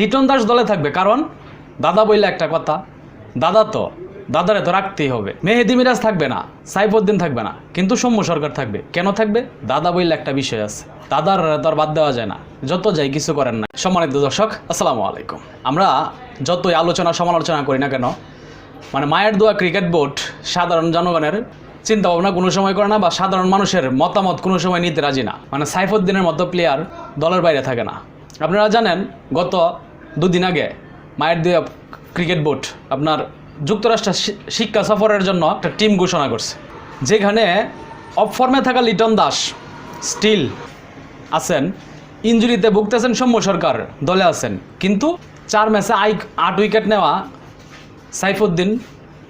লিটন দাস দলে থাকবে, কারণ দাদা বললে একটা কথা, দাদা তো, দাদারে তো রাখতেই হবে। মেহেদি মিরাজ থাকবে না, সাইফুদ্দিন থাকবে না, কিন্তু সৌম্য সরকার থাকবে। কেন থাকবে? দাদা বললে একটা বিষয় আছে, দাদার তো বাদ দেওয়া যায় না, যত যাই কিছু করেন না। সম্মানিত দর্শক, আসসালামু আলাইকুম। আমরা যতই আলোচনা সমালোচনা করি না কেন মানে মায়ের দোয়া ক্রিকেট বোর্ড সাধারণ জনগণের চিন্তা ভাবনা কোনো সময় করে না বা সাধারণ মানুষের মতামত কোনো সময় নিতে রাজি না। মানে সাইফুদ্দিনের মতো প্লেয়ার দলের বাইরে থাকে না। আপনারা জানেন, গত দুদিন আগে মায়ের দোয়া ক্রিকেট বোর্ড আপনার যুক্তরাষ্ট্রের শিক্ষা সফরের জন্য একটা টিম ঘোষণা করছে। যেখানে অফ ফর্মে থাকা লিটন দাস স্টিল আছেন, ইঞ্জুরিতে ভুগতেছেন সৌম্য সরকার দলে আছেন, কিন্তু চার ম্যাচে আই, আট উইকেট নেওয়া সাইফুদ্দিন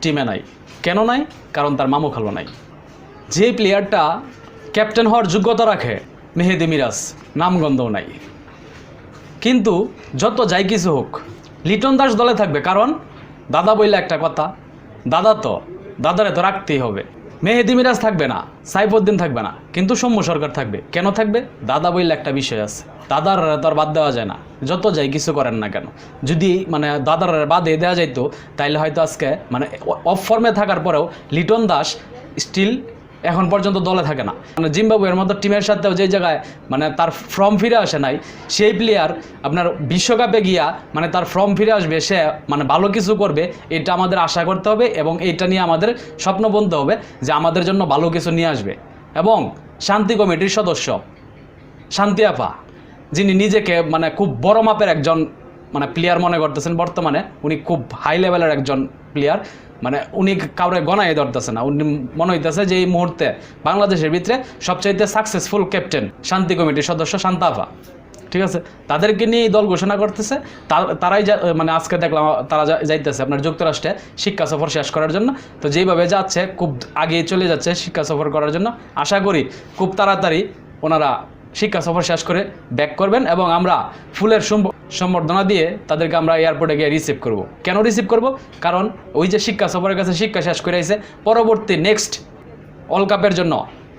টিমে নাই। কেন নাই? কারণ তার মামু খালো নাই। যে প্লেয়ারটা ক্যাপ্টেন হওয়ার যোগ্যতা রাখে মেহেদি মিরাজ, নামগন্ধও নাই। কিন্তু যত যাই কিছু হোক, লিটন দাস দলে থাকবে, কারণ দাদা বললে একটা কথা, দাদা তো, দাদারে তো রাখতেই হবে। মেহেদি মিরাজ থাকবে না, সাইফুদ্দিন থাকবে না, কিন্তু সৌম্য সরকার থাকবে। কেন থাকবে? দাদা বললে একটা বিষয় আছে। দাদার তো আর বাদ দেওয়া যায় না। যত যাই কিছু করেন না কেন। যদি মানে দাদার বাদে দেওয়া যাইতো, তাইলে হয়তো আজকে মানে অফ ফর্মে থাকার পরেও লিটন দাস স্টিল এখন পর্যন্ত দলে থাকে না। মানে জিম্বাবুয়ের মতো টিমের সাথেও যে জায়গায় মানে তার ফর্ম ফিরে আসে নাই, সেই প্লেয়ার আপনার বিশ্বকাপে গিয়া মানে তার ফর্ম ফিরে আসবে, সে মানে ভালো কিছু করবে, এটা আমাদের আশা করতে হবে এবং এইটা নিয়ে আমাদের স্বপ্ন বলতে হবে যে আমাদের জন্য ভালো কিছু নিয়ে আসবে। এবং শান্তি কমিটির সদস্য, শান্তি আপা, যিনি নিজেকে মানে খুব বড় মাপের একজন মানে প্লেয়ার মনে করতেছেন বর্তমানে, উনি খুব হাই লেভেলের একজন প্লেয়ার মানে উনি কাউরে গণাই ধরতেছে না। উনি মনে হইতেছে যে এই মুহূর্তে বাংলাদেশের ভিতরে সবচাইতে সাকসেসফুল ক্যাপ্টেন শান্তি কমিটির সদস্য শান্তা আপা ঠিক আছে? তাদেরকে নিয়ে দল ঘোষণা করতেছে। তার- তারাই মানে আজকে দেখলাম, তারা যাইতেছে আপনার যুক্তরাষ্ট্রে শিক্ষা সফর শেষ করার জন্য। তো যেইভাবে যাচ্ছে, খুব আগে চলে যাচ্ছে শিক্ষা সফর করার জন্য। আশা করি খুব তাড়াতাড়ি ওনারা শিক্ষা সফর শেষ করে ব্যাক করবেন এবং আমরা ফুলের সম্বর্ধনা দিয়ে তাদেরকে আমরা এয়ারপোর্টে গিয়ে রিসিভ করব। কেন রিসিভ করব? কারণ ওই যে শিক্ষা সফরের কাছে শিক্ষা শেষ করে আইছে, পরবর্তী নেক্সট ওয়ার্ল্ড কাপের জন্য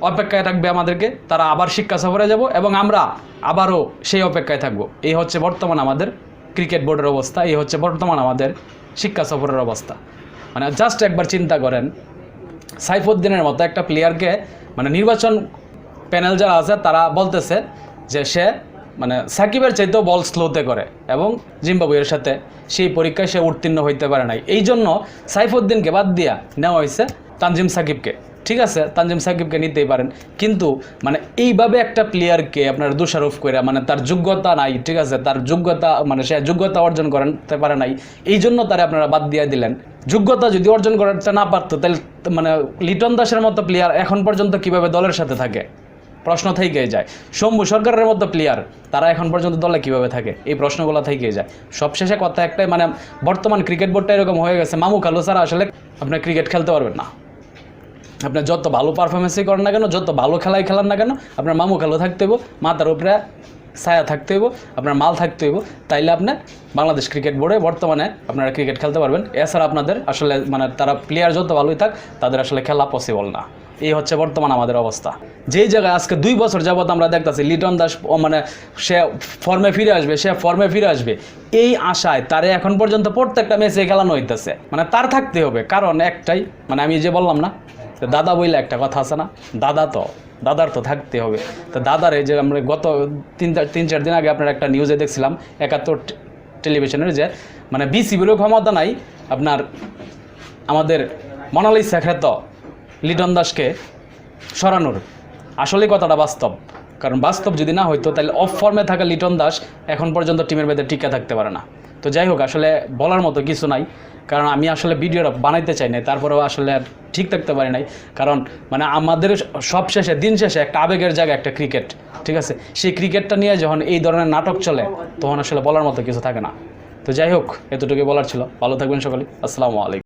অপেক্ষায় থাকবে আমাদেরকে, তারা আবার শিক্ষা সফরে যাব এবং আমরা আবারও সেই অপেক্ষায় থাকব। এই হচ্ছে বর্তমান আমাদের ক্রিকেট বোর্ডের অবস্থা, এই হচ্ছে বর্তমান আমাদের শিক্ষা সফরের অবস্থা। মানে জাস্ট একবার চিন্তা করেন, সাইফুদ্দিনের মতো একটা প্লেয়ারকে মানে নির্বাচন প্যানেল যারা আছে, তারা বলতেছে যে সে মানে সাকিবের চাইতেও বল স্লোতে করে এবং জিম্বাবুয়ের সাথে সেই পরীক্ষায় সে উত্তীর্ণ হইতে পারে নাই। এই জন্য সাইফুদ্দিনকে বাদ দিয়া নেওয়া হয়েছে তানজিম সাকিবকে। ঠিক আছে, তানজিম সাকিবকে নিতেই পারেন। কিন্তু মানে এইভাবে একটা প্লেয়ারকে আপনার দোষারোপ করে মানে তার যোগ্যতা নাই, ঠিক আছে, তার যোগ্যতা মানে সে যোগ্যতা অর্জন করতে পারে নাই, এই জন্য তারা আপনারা বাদ দিয়ে দিলেন। যোগ্যতা যদি অর্জন করতে না পারতো, তাহলে মানে লিটন দাসের মতো প্লেয়ার এখন পর্যন্ত কীভাবে দলের সাথে থাকে? প্রশ্ন থেকেই যায়। শম্ভু সরকারের মতো প্লেয়ার তারা এখন পর্যন্ত দলে কীভাবে থাকে? এই প্রশ্নগুলো থেকেই যায়। সবশেষে কথা একটাই মানে বর্তমান ক্রিকেট বোর্ডটা এরকম হয়ে গেছে, মামু খালু ছাড়া আসলে আপনার ক্রিকেট খেলতে পারবেন না। আপনার যত ভালো পারফরমেন্সই করেন না কেন, যত ভালো খেলাই খেলান না কেন, আপনার মামু খেলো থাকতে হইব, মাথার উপরে ছায়া থাকতে হইব, আপনার মাল থাকতে হইব। তাইলে আপনি বাংলাদেশ ক্রিকেট বোর্ডে বর্তমানে আপনারা ক্রিকেট খেলতে পারবেন। এছাড়া আপনাদের আসলে মানে তারা প্লেয়ার যত ভালোই থাক, তাদের আসলে খেলা পসিবল না। এই হচ্ছে বর্তমান আমাদের অবস্থা। যেই জায়গায় আজকে দুই বছর যাবত আমরা দেখতেছি লিটন দাস মানে সে ফর্মে ফিরে আসবে, সে ফর্মে ফিরে আসবে। এই আশায় তারে এখন পর্যন্ত প্রত্যেকটা ম্যাচে খেলানো হইতেছে। মানে তার থাকতে হবে, কারণ একটাই মানে আমি যে বললাম না তো দাদা বইলে একটা কথা আছে না, দাদা তো, দাদার তো থাকতে হবে। তো দাদার এই যে আমরা গত তিন তিন, চার দিন আগে আপনার একটা নিউজে দেখছিলাম, একাত্তর টেলিভিশনের যে মানে বিসিবিরও ক্ষমতা নাই, আপনার আমাদের মনালিসা খ্যাত লিটন দাসকে সরানোর। আসলে কথাটা বাস্তব। কারণ বাস্তব যদি না হইতো, তাহলে অফ ফর্মে থাকা লিটন দাস এখন পর্যন্ত টিমের ভেতরে টিকে থাকতে পারে না। তো যাই হোক, আসলে বলার মতো কিছু নাই। কারণ আমি আসলে ভিডিওটা বানাইতে চাই নাই, তারপরেও আসলে ঠিক থাকতে পারি নাই। কারণ মানে আমাদের সব শেষে, দিন শেষে একটা আবেগের জায়গা, একটা ক্রিকেট ঠিক আছে? সেই ক্রিকেটটা নিয়ে যখন এই ধরনের নাটক চলে, তখন আসলে বলার মতো কিছু থাকে না। তো যাই হোক এতটুকু বলার ছিল। ভালো থাকবেন সকলে। আসসালামু আলাইকুম।